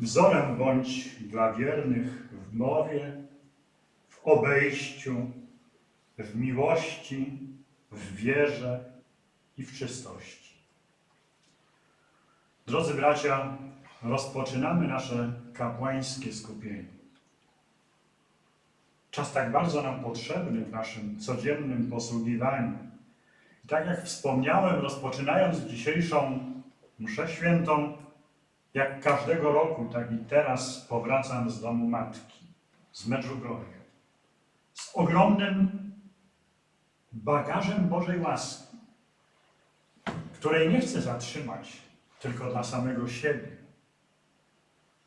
Wzorem bądź dla wiernych w mowie, w obejściu, w miłości, w wierze i w czystości. Drodzy bracia, rozpoczynamy nasze kapłańskie skupienie. Czas tak bardzo nam potrzebny w naszym codziennym posługiwaniu. I tak jak wspomniałem, rozpoczynając dzisiejszą mszę świętą, jak każdego roku, tak i teraz powracam z domu matki, z Medjugorje, z ogromnym bagażem Bożej łaski, której nie chcę zatrzymać tylko dla samego siebie,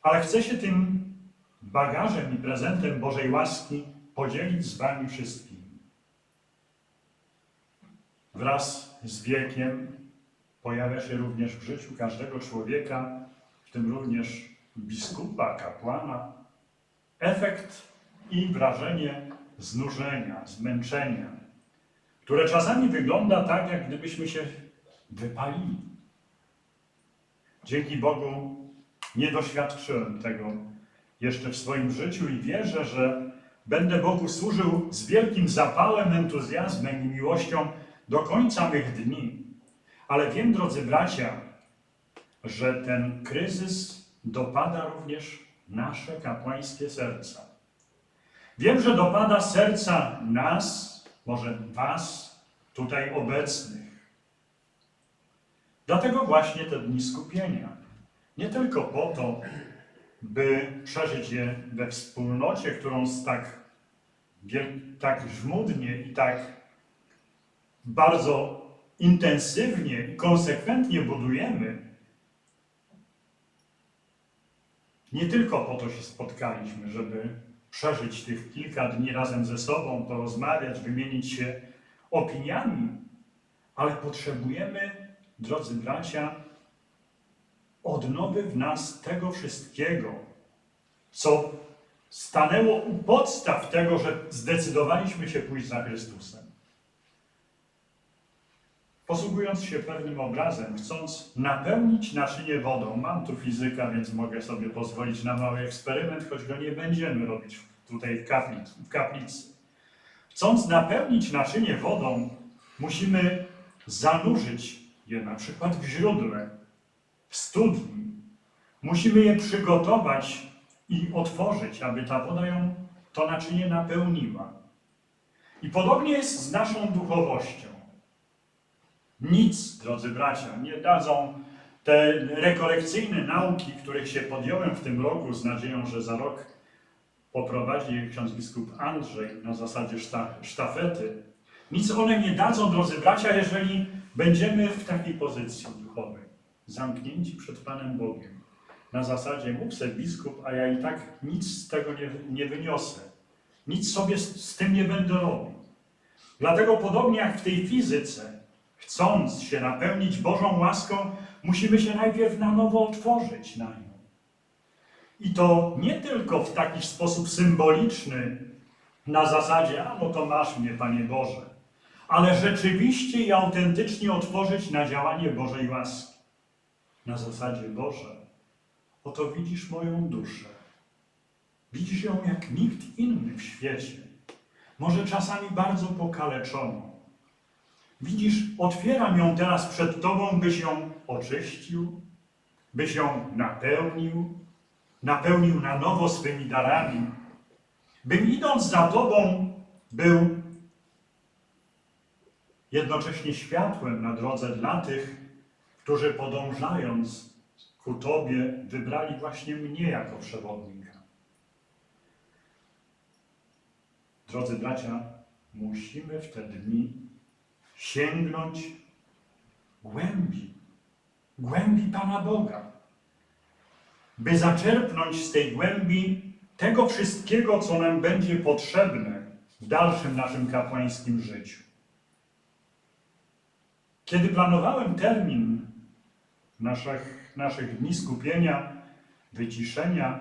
ale chcę się tym bagażem i prezentem Bożej łaski podzielić z Wami wszystkimi. Wraz z wiekiem pojawia się również w życiu każdego człowieka, tym również biskupa, kapłana, efekt i wrażenie znużenia, zmęczenia, które czasami wygląda tak, jak gdybyśmy się wypalili. Dzięki Bogu nie doświadczyłem tego jeszcze w swoim życiu i wierzę, że będę Bogu służył z wielkim zapałem, entuzjazmem i miłością do końca mych dni. Ale wiem, drodzy bracia, że ten kryzys dopada również nasze kapłańskie serca. Wiem, że dopada serca nas, może Was, tutaj obecnych. Dlatego właśnie te dni skupienia. Nie tylko po to, by przeżyć je we wspólnocie, którą tak, tak żmudnie i tak bardzo intensywnie i konsekwentnie budujemy, nie tylko po to się spotkaliśmy, żeby przeżyć tych kilka dni razem ze sobą, porozmawiać, wymienić się opiniami, ale potrzebujemy, drodzy bracia, odnowy w nas tego wszystkiego, co stanęło u podstaw tego, że zdecydowaliśmy się pójść za Chrystusem. Posługując się pewnym obrazem, chcąc napełnić naczynie wodą, mam tu fizyka, więc mogę sobie pozwolić na mały eksperyment, choć go nie będziemy robić tutaj w kaplicy. W kaplicy. Chcąc napełnić naczynie wodą, musimy zanurzyć je na przykład w źródle, w studni. Musimy je przygotować i otworzyć, aby ta woda ją, to naczynie napełniła. I podobnie jest z naszą duchowością. Nic, drodzy bracia, nie dadzą te rekolekcyjne nauki, których się podjąłem w tym roku z nadzieją, że za rok poprowadzi je ksiądz biskup Andrzej na zasadzie szta, sztafety. Nic one nie dadzą, drodzy bracia, jeżeli będziemy w takiej pozycji duchowej, zamknięci przed Panem Bogiem. Na zasadzie mów se biskup, a ja i tak nic z tego nie, nie wyniosę. Nic sobie z, z tym nie będę robił. Dlatego podobnie jak w tej fizyce, chcąc się napełnić Bożą łaską, musimy się najpierw na nowo otworzyć na nią. I to nie tylko w taki sposób symboliczny, na zasadzie, a no to masz mnie, Panie Boże, ale rzeczywiście i autentycznie otworzyć na działanie Bożej łaski. Na zasadzie Boże, oto widzisz moją duszę. Widzisz ją jak nikt inny w świecie. Może czasami bardzo pokaleczoną. Widzisz, otwieram ją teraz przed Tobą, byś ją oczyścił, byś ją napełnił, napełnił na nowo swymi darami, bym idąc za Tobą był jednocześnie światłem na drodze dla tych, którzy podążając ku Tobie wybrali właśnie mnie jako przewodnika. Drodzy bracia, musimy w te dni sięgnąć głębi, głębi Pana Boga, by zaczerpnąć z tej głębi tego wszystkiego, co nam będzie potrzebne w dalszym naszym kapłańskim życiu. Kiedy planowałem termin naszych, naszych dni skupienia, wyciszenia,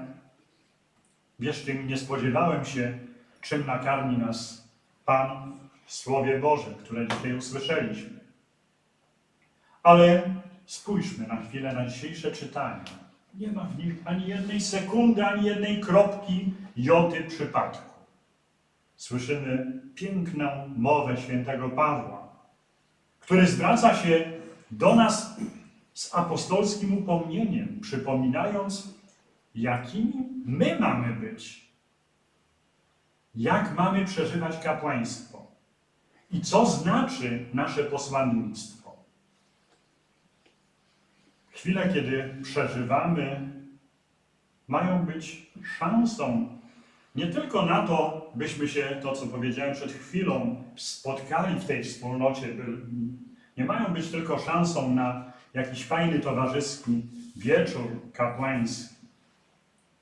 wierzcie mi, nie spodziewałem się, czym nakarmi nas Pan w Słowie Bożym, które dzisiaj usłyszeliśmy. Ale spójrzmy na chwilę na dzisiejsze czytania. Nie ma w nich ani jednej sekundy, ani jednej kropki joty przypadku. Słyszymy piękną mowę świętego Pawła, który zwraca się do nas z apostolskim upomnieniem, przypominając, jakimi my mamy być, jak mamy przeżywać kapłaństwo i co znaczy nasze posłannictwo. Chwile, kiedy przeżywamy, mają być szansą nie tylko na to, byśmy się, to co powiedziałem przed chwilą, spotkali w tej wspólnocie, nie mają być tylko szansą na jakiś fajny towarzyski wieczór kapłański.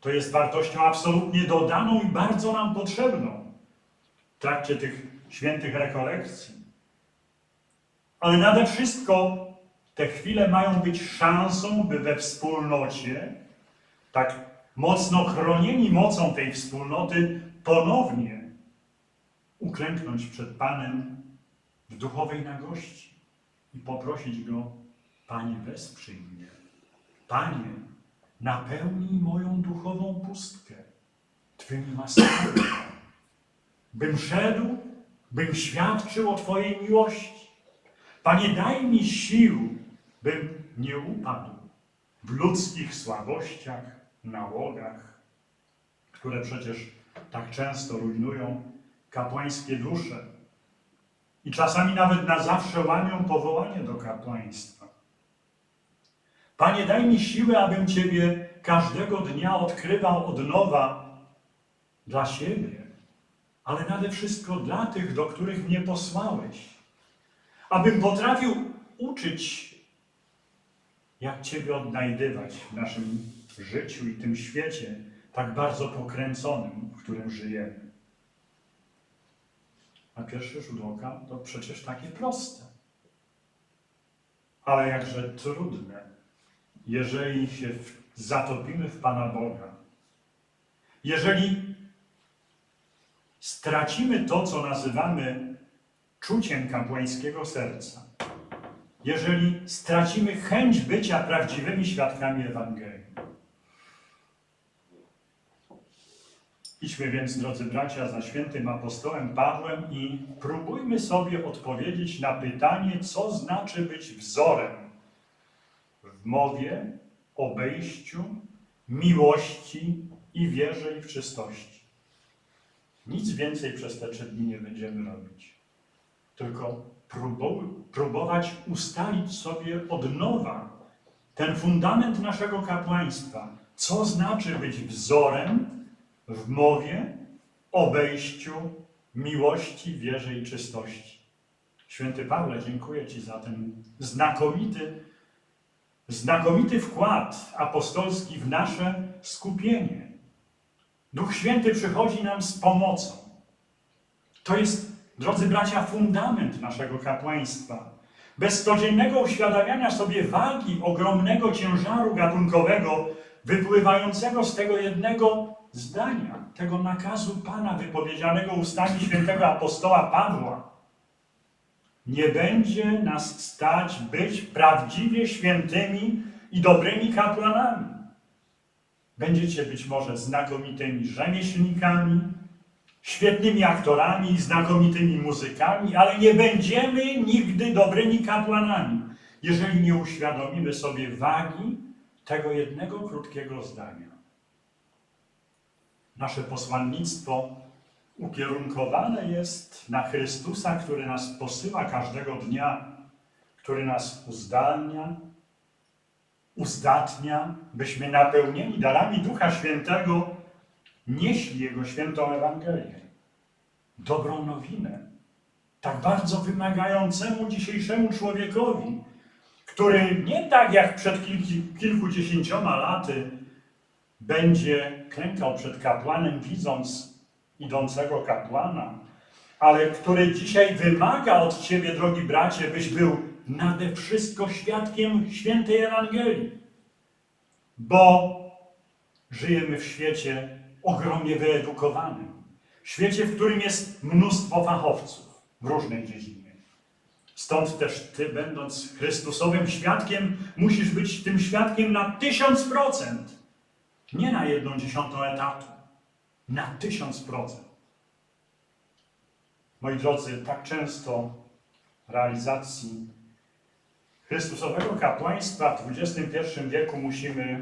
To jest wartością absolutnie dodaną i bardzo nam potrzebną w trakcie tych świętych rekolekcji. Ale nade wszystko te chwile mają być szansą, by we wspólnocie, tak mocno chronieni mocą tej wspólnoty, ponownie uklęknąć przed Panem w duchowej nagości i poprosić Go, Panie, wesprzyj mnie. Panie, napełnij moją duchową pustkę Twymi łaskami, bym szedł, bym świadczył o Twojej miłości. Panie, daj mi sił, bym nie upadł w ludzkich słabościach, nałogach, które przecież tak często rujnują kapłańskie dusze i czasami nawet na zawsze łamią powołanie do kapłaństwa. Panie, daj mi siłę, abym Ciebie każdego dnia odkrywał od nowa dla siebie, ale nade wszystko dla tych, do których mnie posłałeś. Abym potrafił uczyć, jak Ciebie odnajdywać w naszym życiu i tym świecie tak bardzo pokręconym, w którym żyjemy. Na pierwszy rzut oka to przecież takie proste, ale jakże trudne, jeżeli się zatopimy w Pana Boga. Jeżeli stracimy to, co nazywamy czuciem kapłańskiego serca, jeżeli stracimy chęć bycia prawdziwymi świadkami Ewangelii. Idźmy więc, drodzy bracia, za świętym apostołem Pawłem i próbujmy sobie odpowiedzieć na pytanie, co znaczy być wzorem w mowie, obejściu, miłości i wierze i w czystości. Nic więcej przez te trzy dni nie będziemy robić. Tylko próbować ustalić sobie od nowa ten fundament naszego kapłaństwa. Co znaczy być wzorem w mowie, obejściu, miłości, wierze i czystości. Święty Pawle, dziękuję Ci za ten znakomity, znakomity wkład apostolski w nasze skupienie. Duch Święty przychodzi nam z pomocą. To jest, drodzy bracia, fundament naszego kapłaństwa. Bez codziennego uświadamiania sobie wagi ogromnego ciężaru gatunkowego wypływającego z tego jednego zdania, tego nakazu Pana wypowiedzianego ustami świętego apostoła Pawła, nie będzie nas stać być prawdziwie świętymi i dobrymi kapłanami. Będziecie być może znakomitymi rzemieślnikami, świetnymi aktorami, znakomitymi muzykami, ale nie będziemy nigdy dobrymi kapłanami, jeżeli nie uświadomimy sobie wagi tego jednego krótkiego zdania. Nasze posłannictwo ukierunkowane jest na Chrystusa, który nas posyła każdego dnia, który nas uzdalnia, uzdatnia, byśmy napełnieni darami Ducha Świętego nieśli Jego świętą Ewangelię. Dobrą nowinę, tak bardzo wymagającemu dzisiejszemu człowiekowi, który nie tak jak przed kilki, kilkudziesięcioma laty będzie klękał przed kapłanem, widząc idącego kapłana, ale który dzisiaj wymaga od Ciebie, drogi bracie, byś był nade wszystko świadkiem świętej Ewangelii. Bo żyjemy w świecie ogromnie wyedukowanym. Świecie, w którym jest mnóstwo fachowców w różnej dziedzinie. Stąd też ty, będąc Chrystusowym świadkiem, musisz być tym świadkiem na tysiąc procent. Nie na jedną dziesiątą etatu, na tysiąc procent. Moi drodzy, tak często realizacji Chrystusowego kapłaństwa w XXI wieku musimy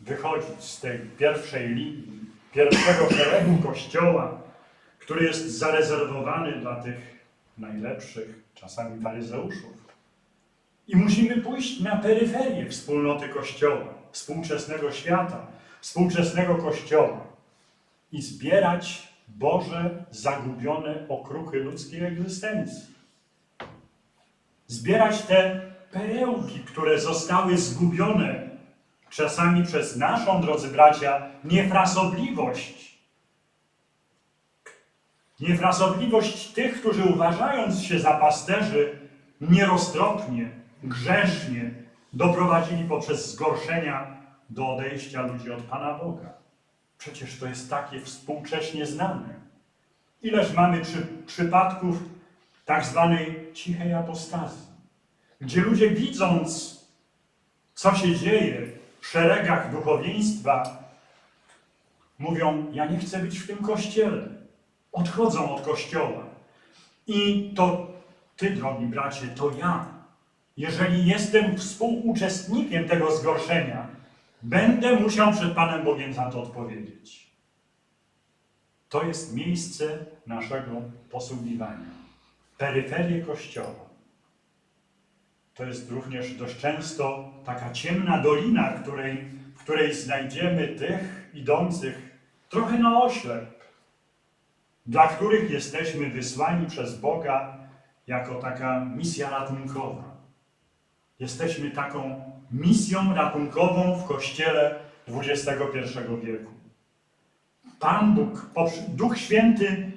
wychodzić z tej pierwszej linii, pierwszego szeregu Kościoła, który jest zarezerwowany dla tych najlepszych, czasami faryzeuszów. I musimy pójść na peryferię wspólnoty Kościoła, współczesnego świata, współczesnego Kościoła i zbierać Boże zagubione okruchy ludzkiej egzystencji. Zbierać te perełki, które zostały zgubione czasami przez naszą, drodzy bracia, niefrasobliwość. Niefrasobliwość tych, którzy uważając się za pasterzy, nieroztropnie, grzesznie doprowadzili poprzez zgorszenia do odejścia ludzi od Pana Boga. Przecież to jest takie współcześnie znane. Ileż mamy przy, przypadków tak zwanej cichej apostazji, gdzie ludzie widząc, co się dzieje w szeregach duchowieństwa, mówią: Ja nie chcę być w tym kościele. Odchodzą od kościoła. I to ty, drogi bracie, to ja. Jeżeli jestem współuczestnikiem tego zgorszenia, będę musiał przed Panem Bogiem za to odpowiedzieć. To jest miejsce naszego posługiwania. Peryferie Kościoła. To jest również dość często taka ciemna dolina, której, w której znajdziemy tych idących trochę na oślep, dla których jesteśmy wysłani przez Boga jako taka misja ratunkowa. Jesteśmy taką misją ratunkową w Kościele XXI wieku. Pan Bóg, Duch Święty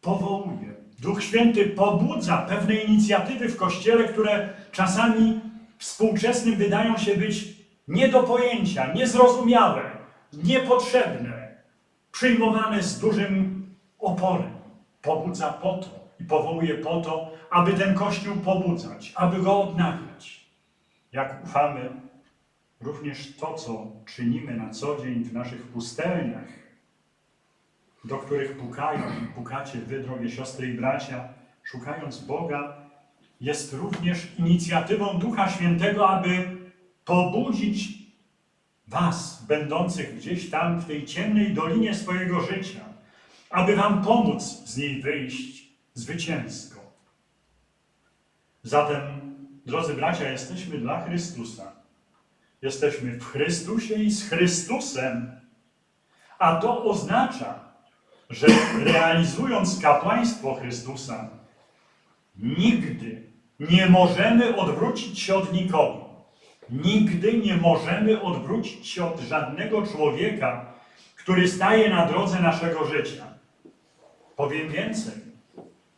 powołuje, Duch Święty pobudza pewne inicjatywy w Kościele, które czasami współczesnym wydają się być nie do pojęcia, niezrozumiałe, niepotrzebne, przyjmowane z dużym oporem. Pobudza po to i powołuje po to, aby ten Kościół pobudzać, aby go odnawiać. Jak ufamy, również to, co czynimy na co dzień w naszych pustelniach, do których pukają i pukacie wy, drogie siostry i bracia, szukając Boga, jest również inicjatywą Ducha Świętego, aby pobudzić was, będących gdzieś tam w tej ciemnej dolinie swojego życia, aby wam pomóc z niej wyjść zwycięsko. Zatem, drodzy bracia, jesteśmy dla Chrystusa. Jesteśmy w Chrystusie i z Chrystusem. A to oznacza, że realizując kapłaństwo Chrystusa, nigdy nie możemy odwrócić się od nikogo. Nigdy nie możemy odwrócić się od żadnego człowieka, który staje na drodze naszego życia. Powiem więcej.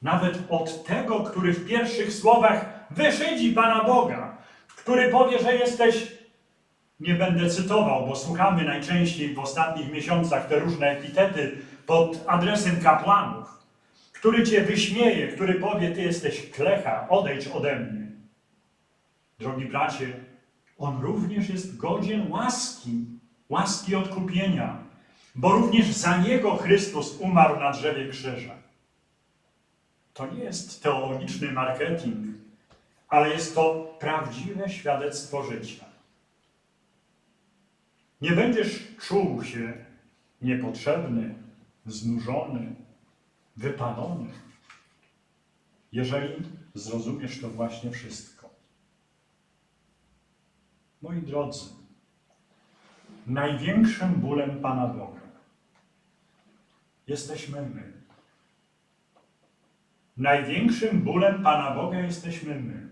Nawet od tego, który w pierwszych słowach wyszydzi Pana Boga, który powie, że jesteś, nie będę cytował, bo słuchamy najczęściej w ostatnich miesiącach te różne epitety pod adresem kapłanów, który cię wyśmieje, który powie, ty jesteś klecha, odejdź ode mnie. Drogi bracie, on również jest godzien łaski, łaski odkupienia, bo również za niego Chrystus umarł na drzewie krzyża. To nie jest teologiczny marketing, ale jest to prawdziwe świadectwo życia. Nie będziesz czuł się niepotrzebny, znużony, wypalony, jeżeli zrozumiesz to właśnie wszystko. Moi drodzy, największym bólem Pana Boga jesteśmy my. Największym bólem Pana Boga jesteśmy my.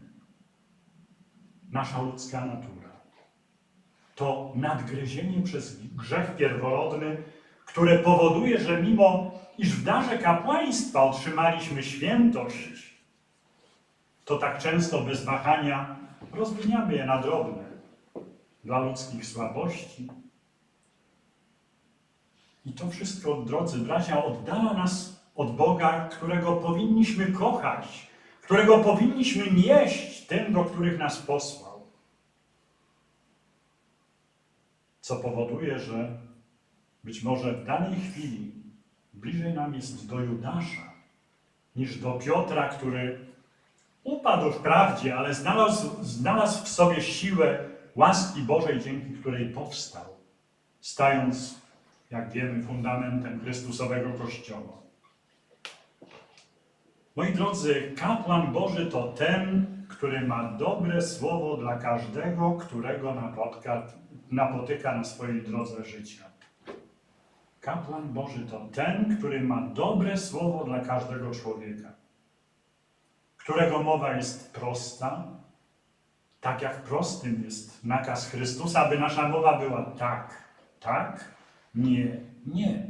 Nasza ludzka natura. To nadgryzienie przez grzech pierworodny, które powoduje, że mimo iż w darze kapłaństwa otrzymaliśmy świętość, to tak często bez wahania rozmieniamy je na drobne dla ludzkich słabości. I to wszystko, drodzy bracia, oddala nas od Boga, którego powinniśmy kochać, którego powinniśmy nieść tym, do których nas posłał. Co powoduje, że być może w danej chwili bliżej nam jest do Judasza niż do Piotra, który upadł w prawdzie, ale znalazł, znalazł w sobie siłę łaski Bożej, dzięki której powstał, stając, jak wiemy, fundamentem Chrystusowego Kościoła. Moi drodzy, kapłan Boży to ten, który ma dobre słowo dla każdego, którego napotka, napotyka na swojej drodze życia. Kapłan Boży to ten, który ma dobre słowo dla każdego człowieka, którego mowa jest prosta, tak jak prostym jest nakaz Chrystusa, aby nasza mowa była tak, tak, nie, nie.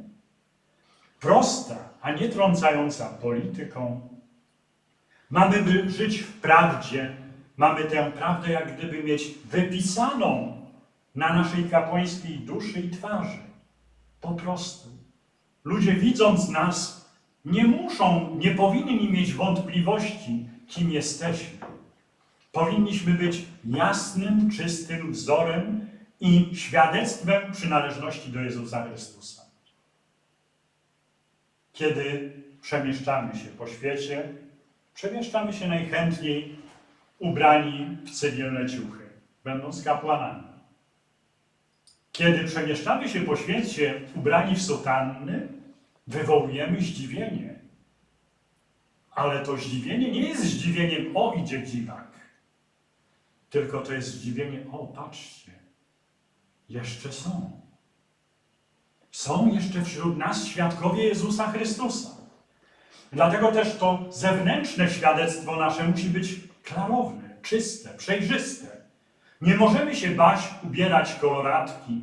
Prosta, a nie trącająca polityką. Mamy żyć w prawdzie, mamy tę prawdę jak gdyby mieć wypisaną na naszej kapłańskiej duszy i twarzy. Po prostu. Ludzie widząc nas nie muszą, nie powinni mieć wątpliwości, kim jesteśmy. Powinniśmy być jasnym, czystym wzorem i świadectwem przynależności do Jezusa Chrystusa. Kiedy przemieszczamy się po świecie, przemieszczamy się najchętniej ubrani w cywilne ciuchy, będąc kapłanami. Kiedy przemieszczamy się po świecie ubrani w sutanny, wywołujemy zdziwienie. Ale to zdziwienie nie jest zdziwieniem, o idzie dziwak, tylko to jest zdziwienie, o patrzcie, jeszcze są. Są jeszcze wśród nas świadkowie Jezusa Chrystusa. Dlatego też to zewnętrzne świadectwo nasze musi być klarowne, czyste, przejrzyste. Nie możemy się bać ubierać koloratki.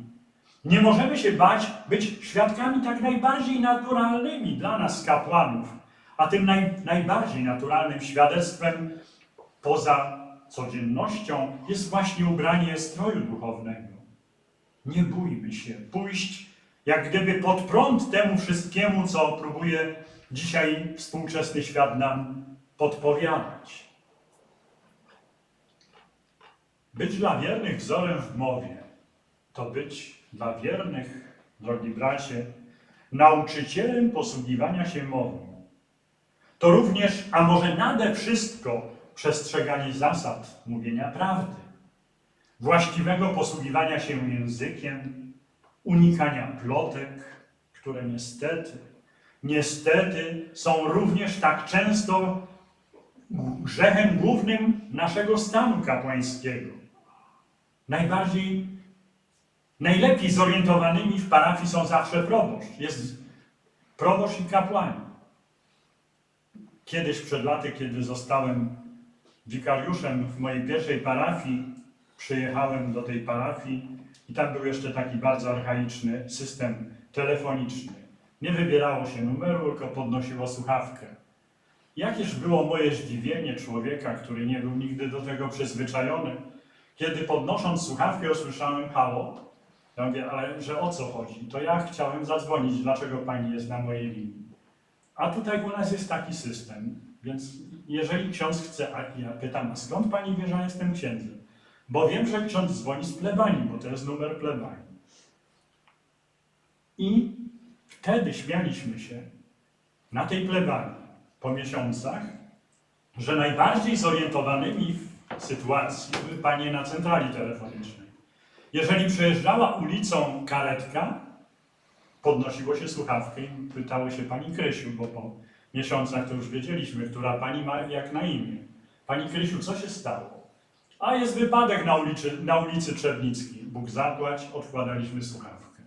Nie możemy się bać być świadkami tak najbardziej naturalnymi dla nas, kapłanów. A tym naj, najbardziej naturalnym świadectwem poza codziennością jest właśnie ubranie stroju duchownego. Nie bójmy się pójść jak gdyby pod prąd temu wszystkiemu, co próbuje dzisiaj współczesny świat nam podpowiadać. Być dla wiernych wzorem w mowie, to być dla wiernych, drogi bracie, nauczycielem posługiwania się mową. To również, a może nade wszystko, przestrzeganie zasad mówienia prawdy, właściwego posługiwania się językiem, unikania plotek, które niestety, niestety są również tak często grzechem głównym naszego stanu kapłańskiego. Najbardziej, najlepiej zorientowanymi w parafii są zawsze proboszcz. Jest proboszcz i kapłani. Kiedyś przed laty, kiedy zostałem wikariuszem w mojej pierwszej parafii, przyjechałem do tej parafii i tam był jeszcze taki bardzo archaiczny system telefoniczny. Nie wybierało się numeru, tylko podnosiło słuchawkę. Jakież było moje zdziwienie człowieka, który nie był nigdy do tego przyzwyczajony, kiedy podnosząc słuchawkę usłyszałem halo. Ja mówię, ale że o co chodzi? To ja chciałem zadzwonić, dlaczego pani jest na mojej linii. A tutaj u nas jest taki system, więc jeżeli ksiądz chce, a ja pytam, a skąd pani wie, że jestem księdzem? Bo wiem, że ksiądz dzwoni z plebanii, bo to jest numer plebanii. I wtedy śmialiśmy się na tej plebanii po miesiącach, że najbardziej zorientowanymi w sytuacji były panie na centrali telefonicznej. Jeżeli przejeżdżała ulicą karetka, podnosiło się słuchawkę i pytało się pani Krysiu, bo po miesiącach to już wiedzieliśmy, która pani ma jak na imię. Pani Krysiu, co się stało? A jest wypadek na ulicy, na ulicy Trzebnickiej. Bóg zapłać, odkładaliśmy słuchawkę.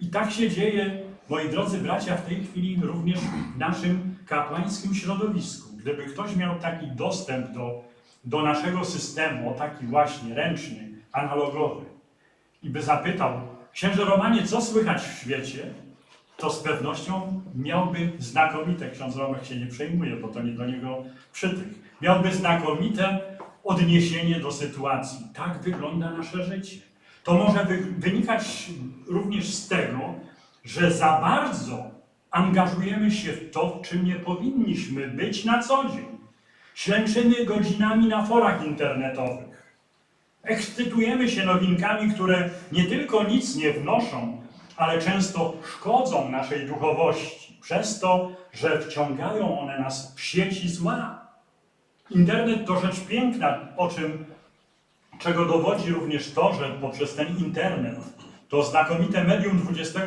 I tak się dzieje, moi drodzy bracia, w tej chwili również w naszym kapłańskim środowisku. Gdyby ktoś miał taki dostęp do, do naszego systemu, o taki właśnie ręczny, analogowy, i by zapytał, księże Romanie, co słychać w świecie, to z pewnością miałby znakomite, ksiądz Romek się nie przejmuje, bo to nie do niego przytyk, miałby znakomite odniesienie do sytuacji. Tak wygląda nasze życie. To może wy, wynikać również z tego, że za bardzo angażujemy się w to, w czym nie powinniśmy być na co dzień. Ślęczymy godzinami na forach internetowych. Ekscytujemy się nowinkami, które nie tylko nic nie wnoszą, ale często szkodzą naszej duchowości, przez to, że wciągają one nas w sieci zła. Internet to rzecz piękna, o czym, czego dowodzi również to, że poprzez ten internet, to znakomite medium XXI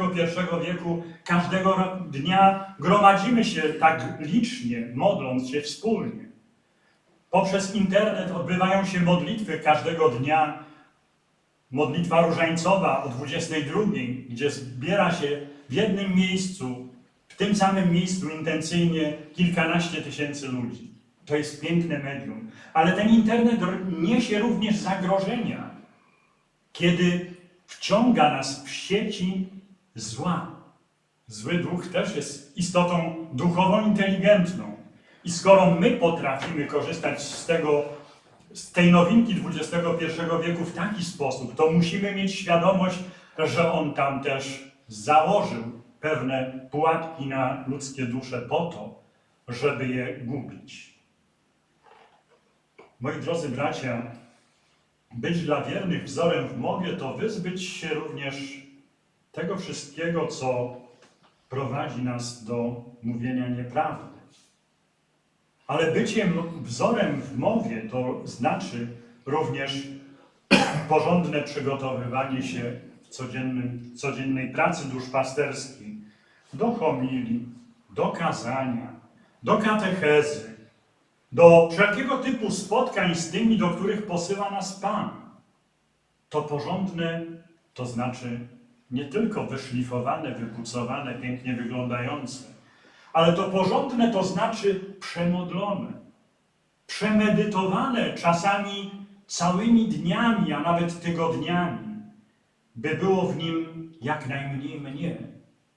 wieku, każdego dnia gromadzimy się tak licznie, modląc się wspólnie. Poprzez internet odbywają się modlitwy każdego dnia. Modlitwa różańcowa o 22, gdzie zbiera się w jednym miejscu, w tym samym miejscu intencyjnie kilkanaście tysięcy ludzi. To jest piękne medium. Ale ten internet niesie również zagrożenia, kiedy wciąga nas w sieci zła. Zły duch też jest istotą duchowo inteligentną. I skoro my potrafimy korzystać z tego, z tej nowinki XXI wieku w taki sposób, to musimy mieć świadomość, że on tam też założył pewne pułapki na ludzkie dusze po to, żeby je gubić. Moi drodzy bracia, być dla wiernych wzorem w mowie to wyzbyć się również tego wszystkiego, co prowadzi nas do mówienia nieprawdy. Ale bycie wzorem w mowie to znaczy również porządne przygotowywanie się w codziennym, codziennej pracy duszpasterskiej do homilii, do kazania, do katechezy, do wszelkiego typu spotkań z tymi, do których posyła nas Pan. To porządne, to znaczy nie tylko wyszlifowane, wypucowane, pięknie wyglądające, ale to porządne to znaczy przemodlone, przemedytowane czasami całymi dniami, a nawet tygodniami, by było w nim jak najmniej mnie,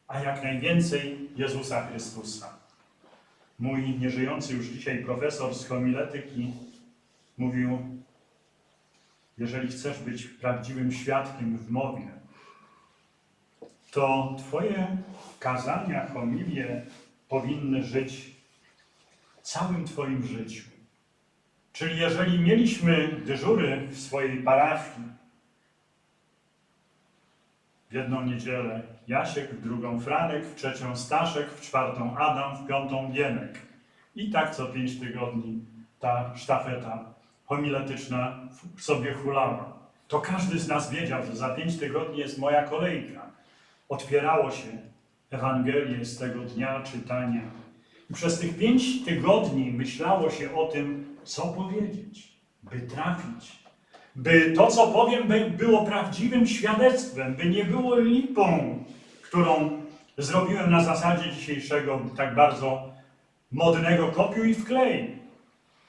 a jak najwięcej Jezusa Chrystusa. Mój nieżyjący już dzisiaj profesor z homiletyki mówił, jeżeli chcesz być prawdziwym świadkiem w mowie, to Twoje kazania, homilie powinny żyć całym Twoim życiu. Czyli jeżeli mieliśmy dyżury w swojej parafii, w jedną niedzielę Jasiek, w drugą Franek, w trzecią Staszek, w czwartą Adam, w piątą Gienek. I tak co pięć tygodni ta sztafeta homiletyczna w- sobie hulała. To każdy z nas wiedział, że za pięć tygodni jest moja kolejka. Otwierało się Ewangelię z tego dnia czytania. I przez tych pięć tygodni myślało się o tym, co powiedzieć, by trafić, by to, co powiem, by było prawdziwym świadectwem, by nie było lipą, którą zrobiłem na zasadzie dzisiejszego tak bardzo modnego kopiuj i wklej.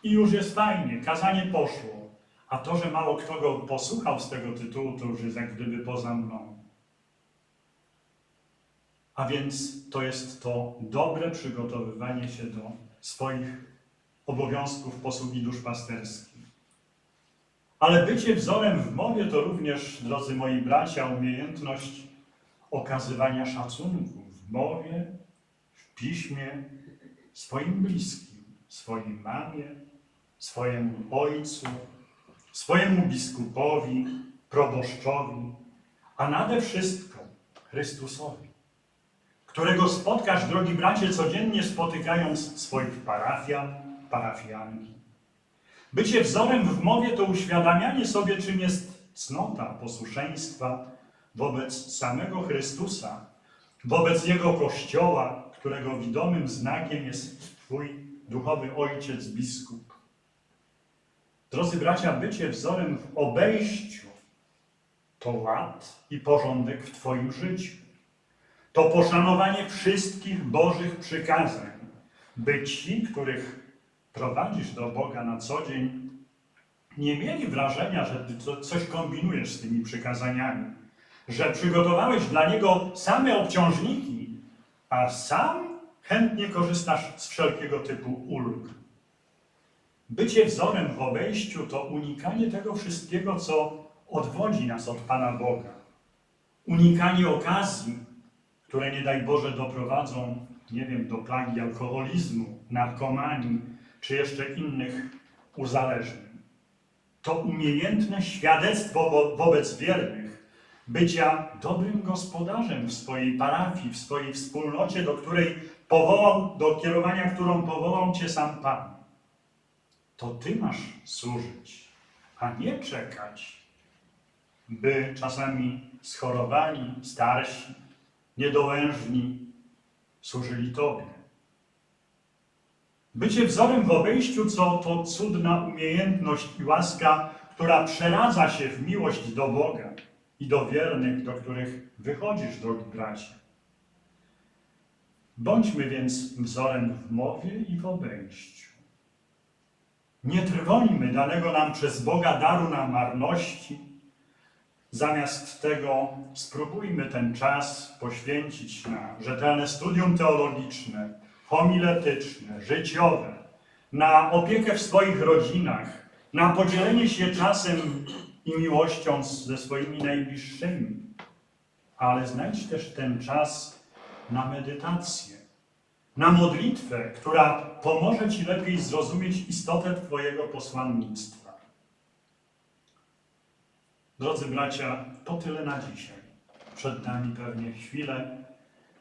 I już jest fajnie, kazanie poszło. A to, że mało kto go posłuchał z tego tytułu, to już jest jak gdyby poza mną. A więc to jest to dobre przygotowywanie się do swoich obowiązków posługi duszpasterskiej. Ale bycie wzorem w mowie to również, drodzy moi bracia, umiejętność okazywania szacunku w mowie, w piśmie swoim bliskim, swojej mamie, swojemu ojcu, swojemu biskupowi, proboszczowi, a nade wszystko Chrystusowi, którego spotkasz, drogi bracie, codziennie spotykając swoich parafian, parafianki. Bycie wzorem w mowie to uświadamianie sobie, czym jest cnota posłuszeństwa wobec samego Chrystusa, wobec Jego Kościoła, którego widomym znakiem jest Twój duchowy ojciec, biskup. Drodzy bracia, bycie wzorem w obejściu to ład i porządek w Twoim życiu. To poszanowanie wszystkich Bożych przykazań, by ci, których prowadzisz do Boga na co dzień, nie mieli wrażenia, że ty co- coś kombinujesz z tymi przykazaniami, że przygotowałeś dla Niego same obciążniki, a sam chętnie korzystasz z wszelkiego typu ulg. Bycie wzorem w obejściu to unikanie tego wszystkiego, co odwodzi nas od Pana Boga. Unikanie okazji, które nie daj Boże doprowadzą, nie wiem, do plagi alkoholizmu, narkomanii, czy jeszcze innych uzależnień. To umiejętne świadectwo wo- wobec wiernych, bycia dobrym gospodarzem w swojej parafii, w swojej wspólnocie, do której powołał, do kierowania, którą powołał Cię sam Pan. To Ty masz służyć, a nie czekać, by czasami schorowani, starsi, niedołężni służyli Tobie. Bycie wzorem w obejściu co to cudna umiejętność i łaska, która przeradza się w miłość do Boga i do wiernych, do których wychodzisz, drogi bracie. Bądźmy więc wzorem w mowie i w obejściu. Nie trwonimy danego nam przez Boga daru na marności. Zamiast tego spróbujmy ten czas poświęcić na rzetelne studium teologiczne, homiletyczne, życiowe, na opiekę w swoich rodzinach, na podzielenie się czasem i miłością ze swoimi najbliższymi. Ale znajdź też ten czas na medytację, na modlitwę, która pomoże Ci lepiej zrozumieć istotę Twojego posłannictwa. Drodzy bracia, to tyle na dzisiaj. Przed nami pewnie chwile,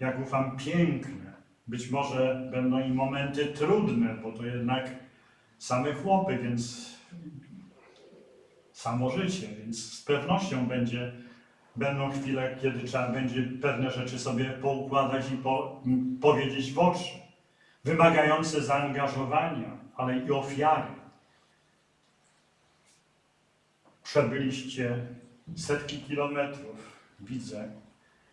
jak ufam, piękne. Być może będą i momenty trudne, bo to jednak same chłopy, więc samo życie, więc z pewnością będzie, będą chwile, kiedy trzeba będzie pewne rzeczy sobie poukładać i po, powiedzieć w oczy, wymagające zaangażowania, ale i ofiary. Przebyliście setki kilometrów, widzę,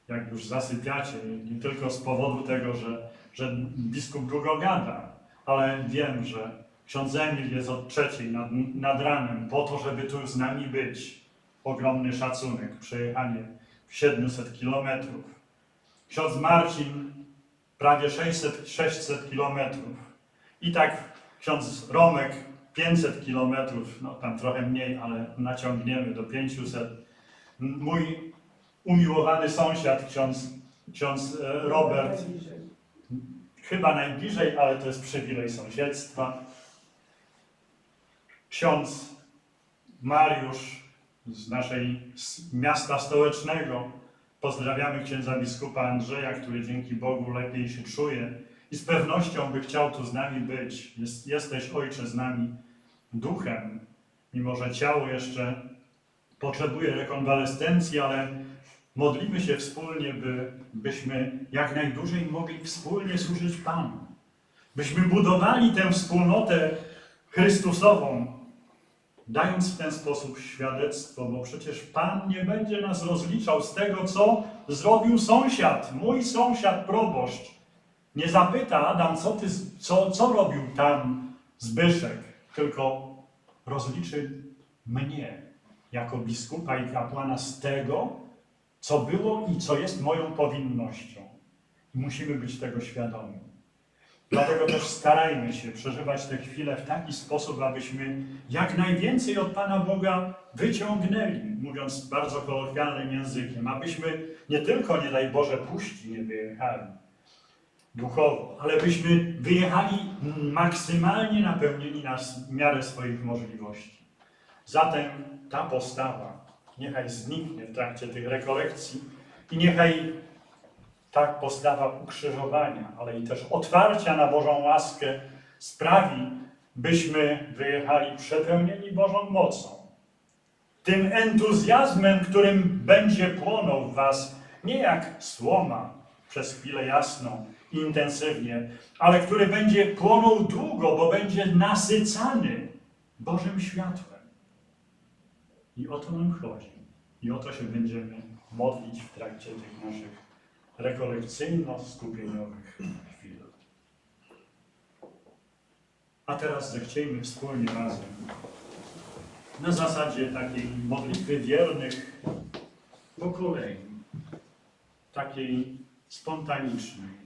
jak już zasypiacie, nie tylko z powodu tego, że, że biskup długo gada, ale wiem, że ksiądz Emil jest od trzeciej nad, nad ranem po to, żeby tu z nami być. Ogromny szacunek, przejechanie 700 kilometrów. Ksiądz Marcin prawie 600, 600 kilometrów. I tak ksiądz Romek 500 kilometrów, no tam trochę mniej, ale naciągniemy do 500. Mój umiłowany sąsiad, ksiądz, ksiądz e, Robert, chyba najbliżej, ale to jest przywilej sąsiedztwa. Ksiądz Mariusz z naszej z miasta stołecznego. Pozdrawiamy księdza biskupa Andrzeja, który dzięki Bogu lepiej się czuje i z pewnością by chciał tu z nami być. Jest, jesteś, Ojcze, z nami duchem, mimo że ciało jeszcze potrzebuje rekonwalescencji, ale modlimy się wspólnie, by, byśmy jak najdłużej mogli wspólnie służyć Panu. Byśmy budowali tę wspólnotę Chrystusową, dając w ten sposób świadectwo, bo przecież Pan nie będzie nas rozliczał z tego, co zrobił sąsiad, mój sąsiad proboszcz. Nie zapyta Adam, co, ty, co, co robił tam Zbyszek, tylko rozliczy mnie jako biskupa i kapłana z tego, co było i co jest moją powinnością. I musimy być tego świadomi. Dlatego też starajmy się przeżywać te chwile w taki sposób, abyśmy jak najwięcej od Pana Boga wyciągnęli, mówiąc bardzo kolokwialnym językiem, abyśmy nie tylko, nie daj Boże, puści nie wyjechali duchowo, ale byśmy wyjechali maksymalnie napełnieni nas w miarę swoich możliwości. Zatem ta postawa niechaj zniknie w trakcie tych rekolekcji i niechaj ta postawa ukrzyżowania, ale i też otwarcia na Bożą łaskę sprawi, byśmy wyjechali przepełnieni Bożą mocą. Tym entuzjazmem, którym będzie płonął w Was nie jak słoma przez chwilę jasną intensywnie, ale który będzie płonął długo, bo będzie nasycany Bożym światłem. I o to nam chodzi. I o to się będziemy modlić w trakcie tych naszych rekolekcyjno-skupieniowych chwil. A teraz zechciejmy wspólnie razem na zasadzie takiej modlitwy wiernych po kolei, takiej spontanicznej,